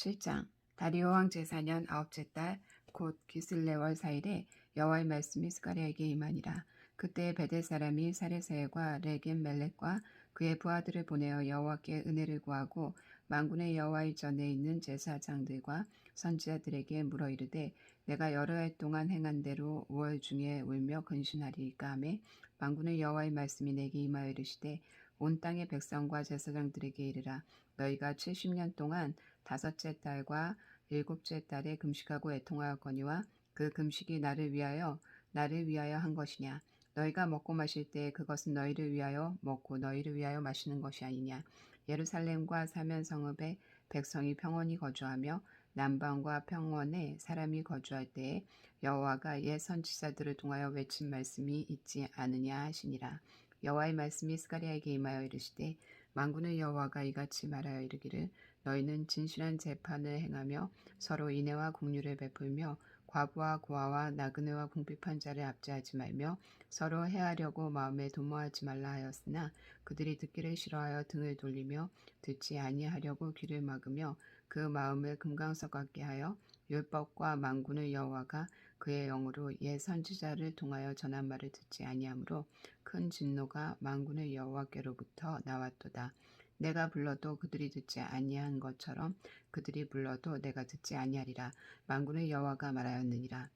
7장 다리오 왕 제4년 아홉째 달 곧 기슬레월 4일에 여호와의 말씀이 스가랴에게 임하니라. 그때 베델 사람이 사레세과 레겜 멜렉과 그의 부하들을 보내어 여호와께 은혜를 구하고 만군의 여호와의 전에 있는 제사장들과 선지자들에게 물어 이르되 내가 여러 해 동안 행한 대로 5월 중에 울며 근신하리이까 하매 만군의 여호와의 말씀이 내게 임하여 이르시되 온 땅의 백성과 제사장들에게 이르라 너희가 70년 동안 다섯째 달과 일곱째 달에 금식하고 애통하였거니와 그 금식이 나를 위하여 나를 위하여 한 것이냐? 너희가 먹고 마실 때 그것은 너희를 위하여 먹고 너희를 위하여 마시는 것이 아니냐? 예루살렘과 사면 성읍에 백성이 평온히 거주하며 남방과 평원에 사람이 거주할 때에 여호와가 옛 선지자들을 통하여 외친 말씀이 있지 않으냐 하시니라. 여호와의 말씀이 스가랴에게 임하여 이르시되 만군의 여호와가 이같이 말하여 이르기를 너희는 진실한 재판을 행하며 서로 인애와 공유를 베풀며 과부와 고아와 나그네와 궁핍한 자를 압제하지 말며 서로 해하려고 마음에 도모하지 말라 하였으나 그들이 듣기를 싫어하여 등을 돌리며 듣지 아니하려고 귀를 막으며 그 마음을 금강석 같게 하여 율법과 만군의 여호와가 그의 영으로 옛 선지자를 통하여 전한 말을 듣지 아니하므로 큰 진노가 만군의 여호와께로부터 나왔도다. 내가 불러도 그들이 듣지 아니한 것처럼 그들이 불러도 내가 듣지 아니하리라. 만군의 여호와가 말하였느니라.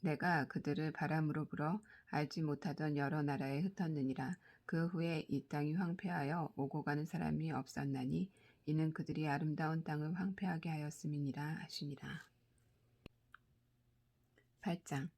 내가 그들을 바람으로 불어 알지 못하던 여러 나라에 흩었느니라. 그 후에 이 땅이 황폐하여 오고 가는 사람이 없었나니 이는 그들이 아름다운 땅을 황폐하게 하였음이니라 하시니라. 8장.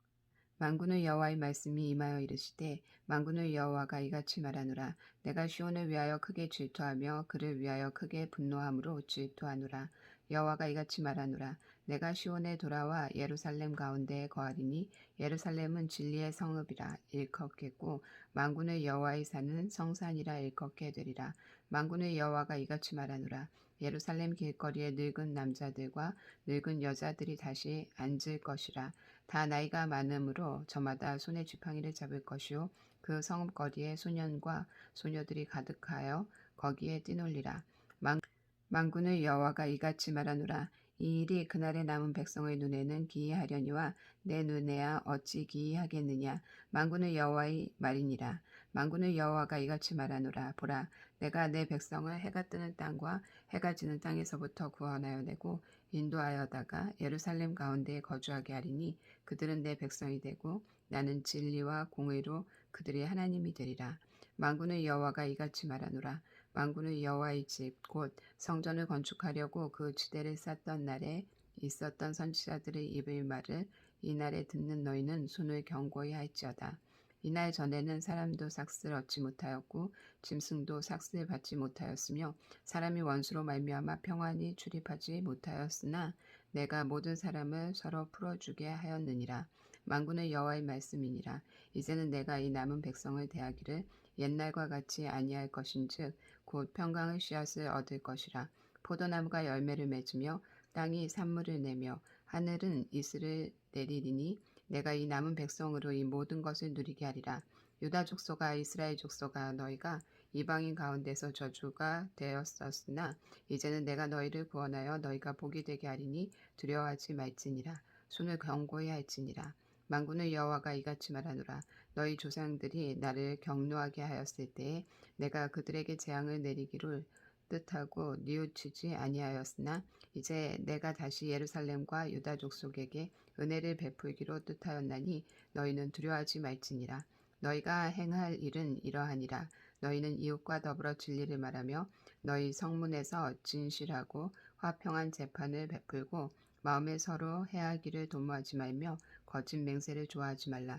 만군의 여호와의 말씀이 임하여 이르시되 만군의 여호와가 이같이 말하노라. 내가 시온을 위하여 크게 질투하며 그를 위하여 크게 분노함으로 질투하노라. 여호와가 이같이 말하노라. 내가 시온에 돌아와 예루살렘 가운데에 거하리니 예루살렘은 진리의 성읍이라 일컫겠고 만군의 여호와의 산은 성산이라 일컫게 되리라 만군의 여호와가 이같이 말하노라. 예루살렘 길거리에 늙은 남자들과 늙은 여자들이 다시 앉을 것이라. 다 나이가 많으므로 저마다 손에 지팡이를 잡을 것이요. 그 성읍거리에 소년과 소녀들이 가득하여 거기에 뛰놀리라. 만, 만군의 여호와가 이같이 말하노라 이 일이 그날에 남은 백성의 눈에는 기이하려니와 내 눈에야 어찌 기이하겠느냐? 만군의 여호와의 말이니라. 만군의 여호와가 이같이 말하노라. 보라 내가 내 백성을 해가 뜨는 땅과 해가 지는 땅에서부터 구원하여 내고 인도하여다가 예루살렘 가운데에 거주하게 하리니 그들은 내 백성이 되고 나는 진리와 공의로 그들의 하나님이 되리라. 만군의 여호와가 이같이 말하노라 만군의 여호와의 집 곧 성전을 건축하려고 그 지대를 쌓던 날에 있었던 선지자들의 입의 말을 이날에 듣는 너희는 손을 경고히 할지어다. 이날 전에는 사람도 삭슬 얻지 못하였고 짐승도 삭슬 받지 못하였으며 사람이 원수로 말미암아 평안히 출입하지 못하였으나 내가 모든 사람을 서로 풀어주게 하였느니라. 만군의 여호와의 말씀이니라. 이제는 내가 이 남은 백성을 대하기를 옛날과 같이 아니할 것인즉 곧 평강의 씨앗을 얻을 것이라. 포도나무가 열매를 맺으며 땅이 산물을 내며 하늘은 이슬을 내리리니 내가 이 남은 백성으로 이 모든 것을 누리게 하리라. 유다 족속아 이스라엘 족속아 너희가 이방인 가운데서 저주가 되었었으나 이제는 내가 너희를 구원하여 너희가 복이 되게 하리니 두려워하지 말지니라. 손을 경고히 할지니라. 만군의 여호와가 이같이 말하노라 너희 조상들이 나를 경노하게 하였을 때에 내가 그들에게 재앙을 내리기를 뜻하고 뉘우치지 아니하였으나 이제 내가 다시 예루살렘과 유다 족속에게 은혜를 베풀기로 뜻하였나니 너희는 두려워하지 말지니라 너희가 행할 일은 이러하니라 너희는 이웃과 더불어 진리를 말하며 너희 성문에서 진실하고 화평한 재판을 베풀고 마음에 서로 해하기를 도모하지 말며 거짓 맹세를 좋아하지 말라.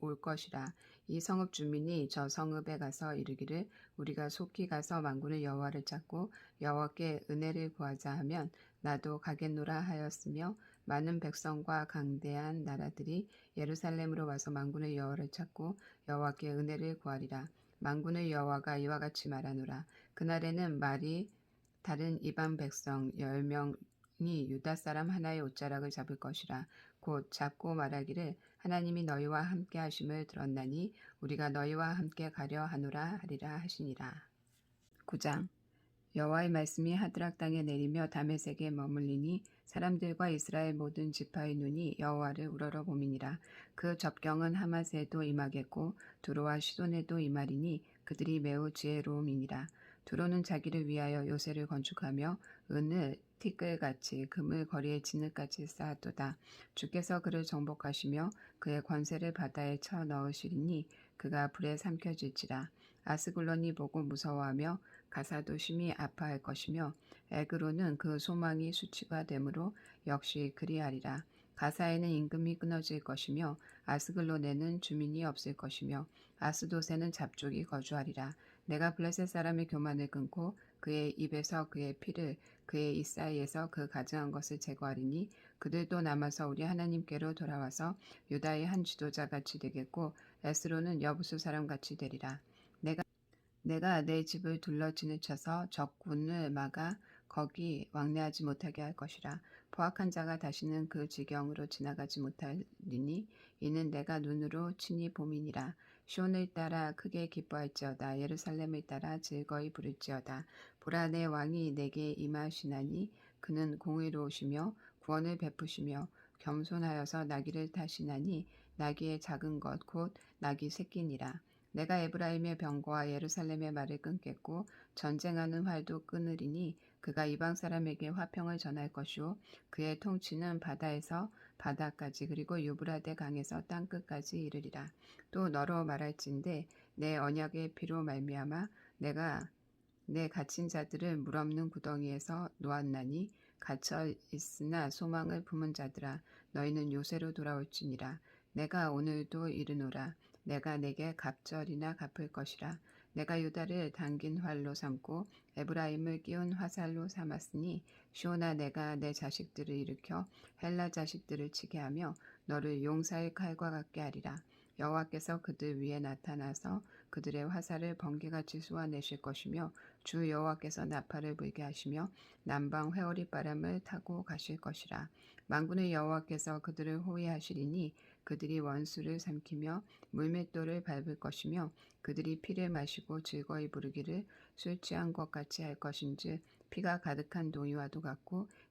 올 것이라. 이 성읍 주민이 저 성읍에 가서 이르기를 우리가 속히 가서 만군의 여호와를 찾고 여호와께 은혜를 구하자 하면 나도 가겠노라 하였으며 많은 백성과 강대한 나라들이 예루살렘으로 와서 만군의 여호와를 찾고 여호와께 은혜를 구하리라. 만군의 여호와가 이와 같이 말하노라. 그날에는 말이 다른 이방 백성 열명 이 유다 사람 하나의 옷자락을 잡을 것이라 곧 잡고 말하기를 하나님이 너희와 함께 하심을 들었나니 우리가 너희와 함께 가려 하노라 하리라 하시니라. 9장 여호와의 말씀이 하드락 땅에 내리며 다메섹에 머물리니 사람들과 이스라엘 모든 지파의 눈이 여호와를 우러러 보미니라. 그 접경은 하마세도 임하겠고 두로와 시돈에도 임하리니 그들이 매우 지혜로움이니라. 두로는 자기를 위하여 요새를 건축하며 은을 티끌같이 금을 거리에 진흙같이 쌓았도다. 주께서 그를 정복하시며 그의 권세를 바다에 쳐 넣으시리니 그가 불에 삼켜질지라. 아스글론이 보고 무서워하며 가사도 심히 아파할 것이며 에그로는 그 소망이 수치가 되므로 역시 그리하리라. 가사에는 임금이 끊어질 것이며 아스글론에는 주민이 없을 것이며 아스도세는 잡족이 거주하리라. 내가 블레셋 사람의 교만을 끊고 그의 입에서 그의 피를 그의 입 사이에서 그 가증한 것을 제거하리니 그들도 남아서 우리 하나님께로 돌아와서 유다의 한 지도자 같이 되겠고 에스로는 여부수 사람 같이 되리라. 내가 내가 내 집을 둘러 지느쳐서 적군을 막아 거기 왕래하지 못하게 할 것이라. 포악한 자가 다시는 그 지경으로 지나가지 못하리니 이는 내가 눈으로 친히 봄이니라. 시온을 따라 크게 기뻐할지어다. 예루살렘을 따라 즐거이 부를지어다. 보라 내 왕이 내게 임하시나니 그는 공의로우시며 구원을 베푸시며 겸손하여서 나귀를 타시나니 나귀의 작은 것 곧 나귀 새끼니라. 내가 에브라임의 병거와 예루살렘의 말을 끊겠고 전쟁하는 활도 끊으리니 그가 이방 사람에게 화평을 전할 것이요 그의 통치는 바다에서 바다까지 그리고 유브라데 강에서 땅 끝까지 이르리라. 또 너로 말할진대 내 언약의 피로 말미암아 내가 내 갇힌 자들을 물 없는 구덩이에서 놓았나니 갇혀 있으나 소망을 품은 자들아 너희는 요새로 돌아올지니라. 내가 오늘도 이르노라. 내가 내게 갑절이나 갚을 것이라 내가 유다를 당긴 활로 삼고 에브라임을 끼운 화살로 삼았으니 시오나 내가 내 자식들을 일으켜 헬라 자식들을 치게 하며 너를 용사의 칼과 같게 하리라. 여호와께서 그들 위에 나타나서 그들의 화살을 번개같이 쏘아내실 것이며 주 여호와께서 나팔을 불게 하시며 남방 회오리 바람을 타고 가실 것이라. 만군의 여호와께서 그들을 호위하시리니 그들이 원수를 삼키며 물맷돌을 밟을 것이며 그들이 피를 마시고 즐거이 부르기를 술 취한 것 같이 할 것인즉 피가 가득한 동이와도 같고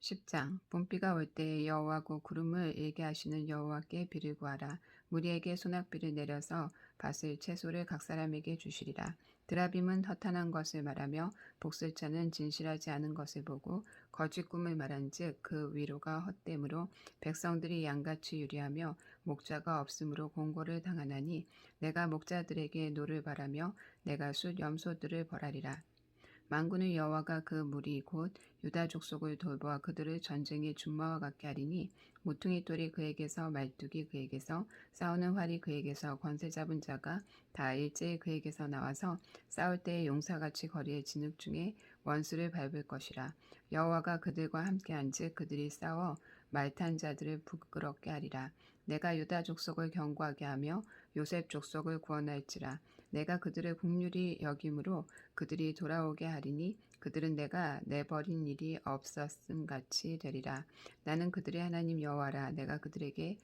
10장 봄비가 올 때에 여호와고 구름을 일게 하시는 여호와께 비를 구하라. 무리에게 소낙비를 내려서 밭을 채소를 각 사람에게 주시리라. 드라빔은 허탄한 것을 말하며 복술자는 진실하지 않은 것을 보고 거짓 꿈을 말한즉 그 위로가 헛됨으로 백성들이 양같이 유리하며 목자가 없으므로 공고를 당하나니 내가 목자들에게 노를 바라며 내가 숫 염소들을 벌하리라. 만군의 여호와가 그 무리 곧 유다 족속을 돌보아 그들을 전쟁의 준마와 같게 하리니 모퉁이 돌이 그에게서 말뚝이 그에게서 싸우는 활이 그에게서 권세 잡은 자가 다 일제히 그에게서 나와서 싸울 때의 용사같이 거리의 진흙 중에 원수를 밟을 것이라. 여호와가 그들과 함께 한즉 그들이 싸워 말탄 자들을 부끄럽게 하리라. 내가 유다 족속을 경고하게 하며 요셉 족속을 구원할지라 내가 그들을 국률이 여김으로 그들이 돌아오게 하리니 그들은 내가 내버린 일이 없었음 같이 되리라. 나는 그들의 하나님 여호와라. 내가 그들에게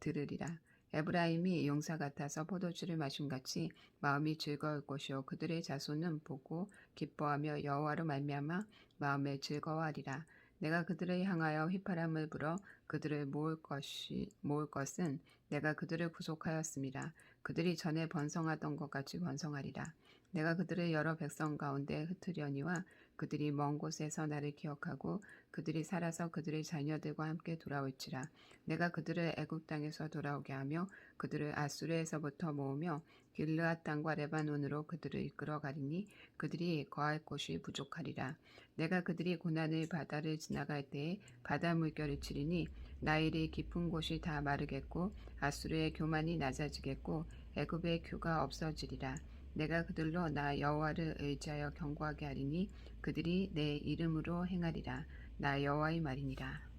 들으리라. 에브라임이 용사 같아서 포도주를 마신 같이 마음이 즐거울 것이요 그들의 자손은 보고 기뻐하며 여호와로 말미암아 마음에 즐거워하리라. 내가 그들을 향하여 휘파람을 불어 그들을 모을 것이 모을 것은 내가 그들을 구속하였습니다. 그들이 전에 번성하던 것 같이 번성하리라. 내가 그들을 여러 백성 가운데 흩으려니와 그들이 먼 곳에서 나를 기억하고 그들이 살아서 그들의 자녀들과 함께 돌아올지라 내가 그들을 애굽 땅에서 돌아오게 하며 그들을 아수르에서부터 모으며 길르앗 땅과 레바논으로 그들을 이끌어 가리니 그들이 거할 곳이 부족하리라. 내가 그들이 고난의 바다를 지나갈 때에 바다 물결을 치리니 나일이 깊은 곳이 다 마르겠고 아수르의 교만이 낮아지겠고 애굽의 규가 없어지리라. 내가 그들로 나 여호와를 의지하여 경고하게 하리니 그들이 내 이름으로 행하리라. 나 여호와의 말이니라